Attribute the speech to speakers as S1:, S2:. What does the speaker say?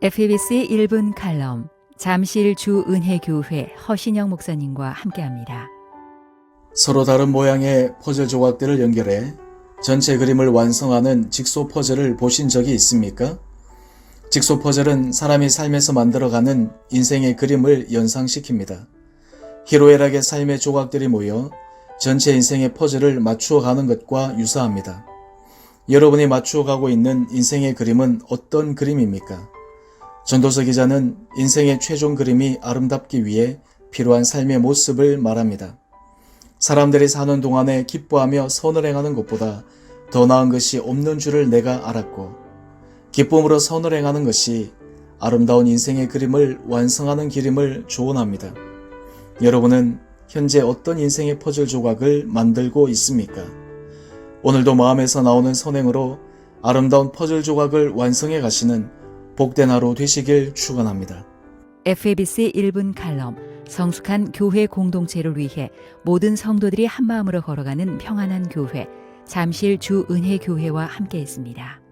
S1: FBC 1분 칼럼 잠실 주은혜교회 허신영 목사님과 함께합니다.
S2: 서로 다른 모양의 퍼즐 조각들을 연결해 전체 그림을 완성하는 직소 퍼즐을 보신 적이 있습니까? 직소 퍼즐은 사람이 삶에서 만들어가는 인생의 그림을 연상시킵니다. 희로애락의 삶의 조각들이 모여 전체 인생의 퍼즐을 맞추어 가는 것과 유사합니다. 여러분이 맞추어 가고 있는 인생의 그림은 어떤 그림입니까? 전도서 기자는 인생의 최종 그림이 아름답기 위해 필요한 삶의 모습을 말합니다. 사람들이 사는 동안에 기뻐하며 선을 행하는 것보다 더 나은 것이 없는 줄을 내가 알았고, 기쁨으로 선을 행하는 것이 아름다운 인생의 그림을 완성하는 길임을 조언합니다. 여러분은 현재 어떤 인생의 퍼즐 조각을 만들고 있습니까? 오늘도 마음에서 나오는 선행으로 아름다운 퍼즐 조각을 완성해 가시는 복된 하루 되시길 축원합니다.
S1: FABC 1분 칼럼 성숙한 교회 공동체를 위해 모든 성도들이 한마음으로 걸어가는 평안한 교회 잠실 주은혜교회와 함께했습니다.